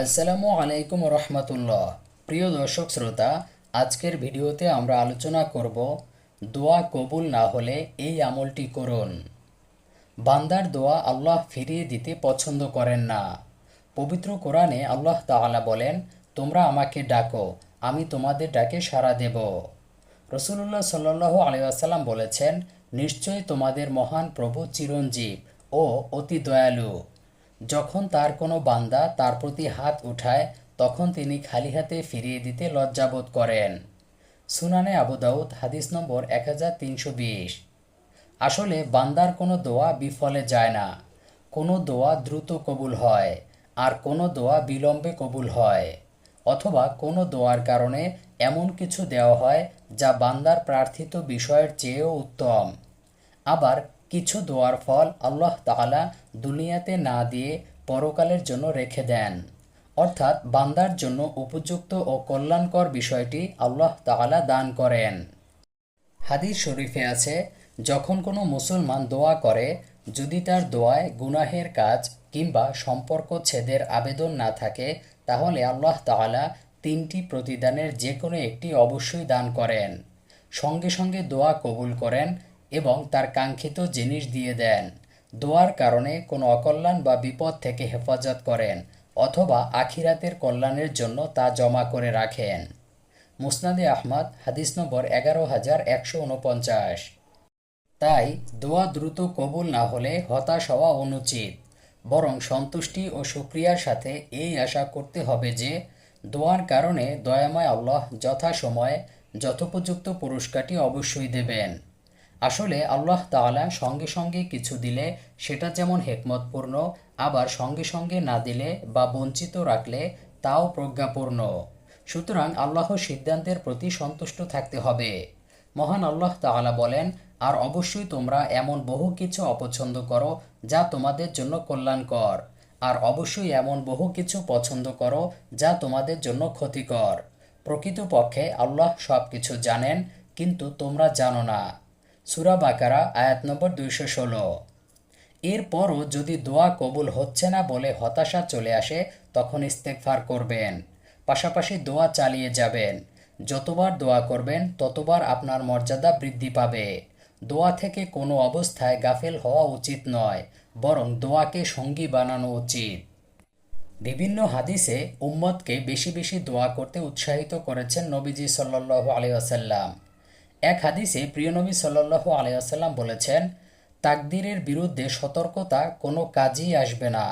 আসসালামু আলাইকুম রহমতুল্লাহ। প্রিয় দর্শক শ্রোতা, আজকের ভিডিওতে আমরা আলোচনা করব, দোয়া কবুল না হলে এই আমলটি করুন। বান্দার দোয়া আল্লাহ ফিরিয়ে দিতে পছন্দ করেন না। পবিত্র কোরআনে আল্লাহ তাআলা বলেন, তোমরা আমাকে ডাকো, আমি তোমাদের ডাকে সাড়া দেব। রসুল্লাহ সাল্লাহ আলিয়াসাল্লাম বলেছেন, নিশ্চয়ই তোমাদের মহান প্রভু চিরঞ্জীব ও অতি দয়ালু। যখন তার কোনো বান্দা তার প্রতি হাত উঠায়, তখন তিনি খালি হাতে ফিরিয়ে দিতে লজ্জাবোধ করেন। সুনানে আবু দাউদ, হাদিস নম্বর এক হাজার তিনশো বিশ। আসলে বান্দার কোনো দোয়া বিফলে যায় না। কোনো দোয়া দ্রুত কবুল হয়, আর কোনো দোয়া বিলম্বে কবুল হয়, অথবা কোনো দোয়ার কারণে এমন কিছু দেওয়া হয় যা বান্দার প্রার্থিত বিষয়ের চেয়েও উত্তম। আবার কিছু দোয়ার ফল আল্লাহ তাআলা দুনিয়াতে না দিয়ে পরকালের জন্য রেখে দেন। অর্থাৎ বান্দার জন্য উপযুক্ত ও কল্যাণকর বিষয়টি আল্লাহ তাআলা দান করেন। হাদিস শরীফে আছে, যখন কোনো মুসলমান দোয়া করে, যদি তার দোয়ায় গুনাহের কাজ কিংবা সম্পর্ক ছেদের আবেদন না থাকে, তাহলে আল্লাহ তাআলা তিনটি প্রতিদানের যে কোনো একটি অবশ্যই দান করেন। সঙ্গে সঙ্গে দোয়া কবুল করেন এবং তার কাঙ্ক্ষিত জিনিস দিয়ে দেন। দোয়ার কারণে কোনো অকল্যাণ বা বিপদ থেকে হেফাজত করেন অথবা আখিরাতের কল্যাণের জন্য তা জমা করে রাখেন। মুসনাদে আহমদ, হাদিস নম্বর এগারো হাজার একশো উনপঞ্চাশ। তাই দোয়া দ্রুত কবুল না হলে হতাশ হওয়া অনুচিত। বরং সন্তুষ্টি ও সুক্রিয়ার সাথে এই আশা করতে হবে যে দোয়ার কারণে দয়াময় আল্লাহ যথাসময়ে যথোপযুক্ত পুরস্কারটি অবশ্যই দেবেন। আসলে আল্লাহ তাআলা সঙ্গে সঙ্গে কিছু দিলে সেটা যেমন হেকমতপূর্ণ, আবার সঙ্গে সঙ্গে না দিলে বা বঞ্চিত রাখলে তাও প্রজ্ঞাপূর্ণ। সুতরাং আল্লাহ সিদ্ধান্তের প্রতি সন্তুষ্ট থাকতে হবে। মহান আল্লাহ তাআলা বলেন, আর অবশ্যই তোমরা এমন বহু কিছু অপছন্দ করো যা তোমাদের জন্য কল্যাণকর। আর অবশ্যই এমন বহু কিছু পছন্দ করো যা তোমাদের জন্য ক্ষতিকর। প্রকৃতপক্ষে আল্লাহ সব কিছু জানেন, কিন্তু তোমরা জানো না। সুরা বাকারা, আয়াত নম্বর দুইশো ষোলো। এরপরও যদি দোয়া কবুল হচ্ছে না বলে হতাশা চলে আসে, তখন ইস্তেকফার করবেন। পাশাপাশি দোয়া চালিয়ে যাবেন। যতবার দোয়া করবেন, ততবার আপনার মর্যাদা বৃদ্ধি পাবে। দোয়া থেকে কোনো অবস্থায় গাফেল হওয়া উচিত নয়, বরং দোয়াকে সঙ্গী বানানো উচিত। বিভিন্ন হাদিসে উম্মতকে বেশি বেশি দোয়া করতে উৎসাহিত করেছেন নবীজি সাল্লাহ আলিয়াসাল্লাম এক হাদিসে প্রিয়নবী সাল্লাহ আলিয়াসাল্লাম বলেছেন, তাকদিরের বিরুদ্ধে সতর্কতা কোনো কাজই আসবে না।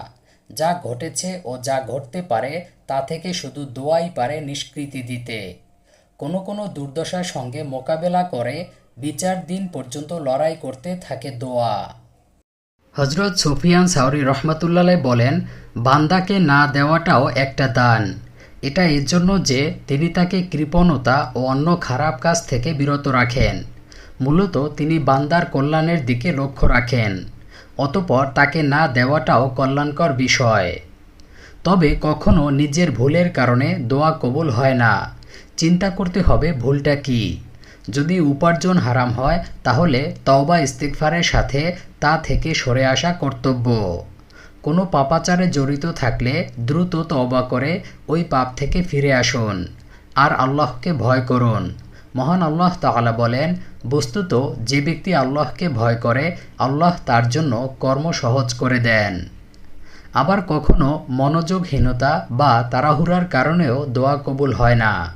যা ঘটেছে ও যা ঘটতে পারে, তা থেকে শুধু দোয়াই পারে নিষ্কৃতি দিতে। কোনো কোনো দুর্দশার সঙ্গে মোকাবেলা করে বিচার দিন পর্যন্ত লড়াই করতে থাকে দোয়া। হজরত সুফিয়ান সাউরি রহমতুল্লাহ বলেন, বান্দাকে না দেওয়াটাও একটা দান। এটা এর জন্য যে তিনি তাকে কৃপণতা ও অন্য খারাপ কাজ থেকে বিরত রাখেন। মূলত তিনি বান্দার কল্যাণের দিকে লক্ষ্য রাখেন, অতপর তাকে না দেওয়াটাও কল্যাণকর বিষয়। তবে কখনো নিজের ভুলের কারণে দোয়া কবুল হয় না। চিন্তা করতে হবে ভুলটা কি। যদি উপার্জন হারাম হয়, তাহলে তওবা ইস্তিকফারের সাথে তা থেকে সরে আসা কর্তব্য। কোনো পাপাচারে জড়িত থাকলে দ্রুত তবা করে ওই পাপ থেকে ফিরে আসুন। আর আল্লাহকে ভয় করুন। মহান আল্লাহ তাআলা বলেন, বস্তুত যে ব্যক্তি আল্লাহকে ভয় করে, আল্লাহ তার জন্য কর্ম সহজ করে দেন। আবার কখনো মনোযোগহীনতা বা তাড়াহুড়ার কারণেও দোয়া কবুল হয় না।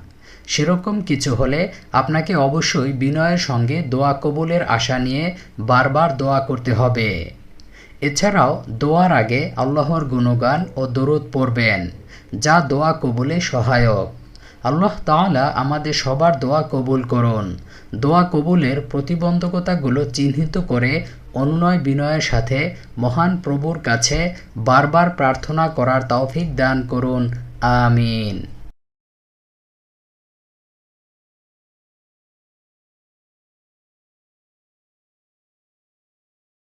সেরকম কিছু হলে আপনাকে অবশ্যই বিনয়ের সঙ্গে দোয়া কবুলের আশা নিয়ে বারবার দোয়া করতে হবে। এছাড়াও দোয়ার আগে আল্লাহর গুণগান ও দরুদ পড়বেন, যা দোয়া কবুলে সহায়ক। আল্লাহ তাআলা আমাদের সবার দোয়া কবুল করুন। দোয়া কবুলের প্রতিবন্ধকতাগুলো চিহ্নিত করে অনুনয় বিনয়ের সাথে মহান প্রভুর কাছে বারবার প্রার্থনা করার তৌফিক দান করুন। আমিন।